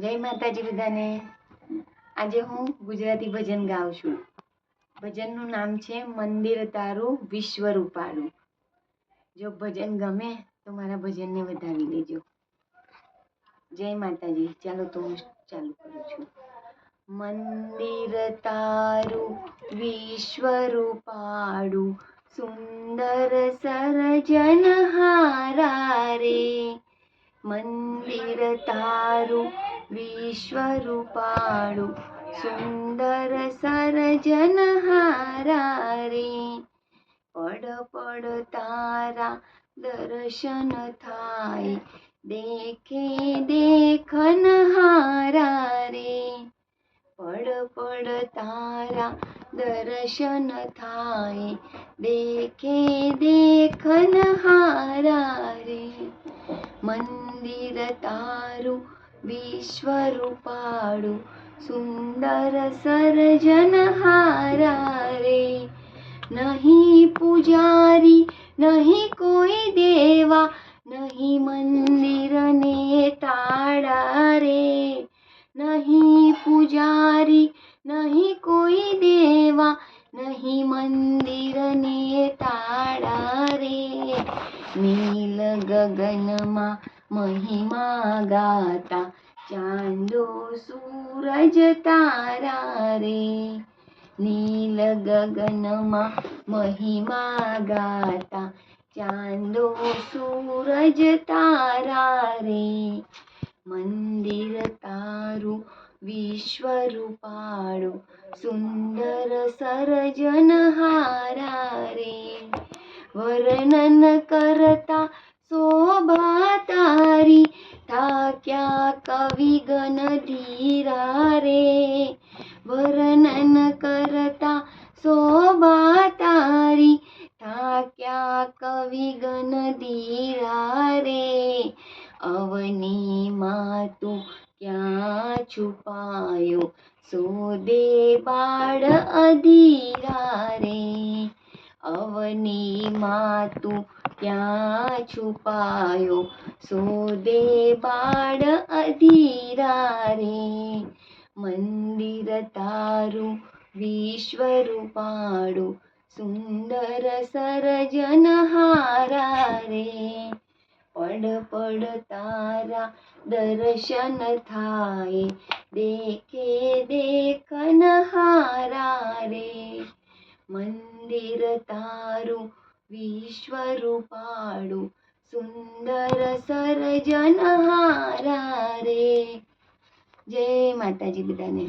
જય માતાજી બધાને. આજે હું ગુજરાતી ભજન ગાઉં છું. ભજનનું નામ છે મંદિર તારું વિશ્વ રૂપાળું જો ભજન ગમે તો મારા ભજનને વધાવી દેજો. જય માતાજી. ચાલો તો હું ચાલુ કરું છું. મંદિર તારું વિશ્વ રૂપાળું સુંદર સર્જન હારા રે. મંદિર તારું વિશ્વ રૂપાળું સુંદર સર્જન હારા રે પડ પડ તારા દર્શન થાય દેખે દેખન હારા રે પડ પડ તારા દર્શન થાય દેખે દેખન હારા રે મંદિર તારું વિશ્વ રૂપાળું સુંદર સર્જનહારા રે નહીં પૂજારી નહીં કોઈ દેવા નહીં મંદિરને તાળા રે નહીં પૂજારી નહીં કોઈ દેવા નહીં મંદિરને તાળા રે નીલ ગગનમાં મહિમા ગાતા, ચાંદો સૂરજ તારા રે. નીલ ગગનમાં મહિમા ગાતા, ચાંદો સૂરજ તારા રે. મંદિર તારું વિશ્વ રૂપાળું સુંદર સર્જન હારા રે. વર્ણન કરતા શોભા તારી થાક્યા કવિગન ધીરા રે વર્ણન કરતા શોભા તારી થાક્યા કવિગન ધીરા રે અવનીમાં તું ક્યાં છુપાયો સોદે બાળ અધીરા રે અવનીમાં તું ક્યાં છુપાયો સોદે બાળ અધીરા રે મંદિર તારું વિશ્વ રૂપાળું સુંદર સરજન હારા રે પડ પડ તારા દર્શન થાય દેખે દેખન હારા રે મંદિર તારું વિશ્વ રૂપાળું સુંદર સર્જન હારા રે જય માતાજી બધાને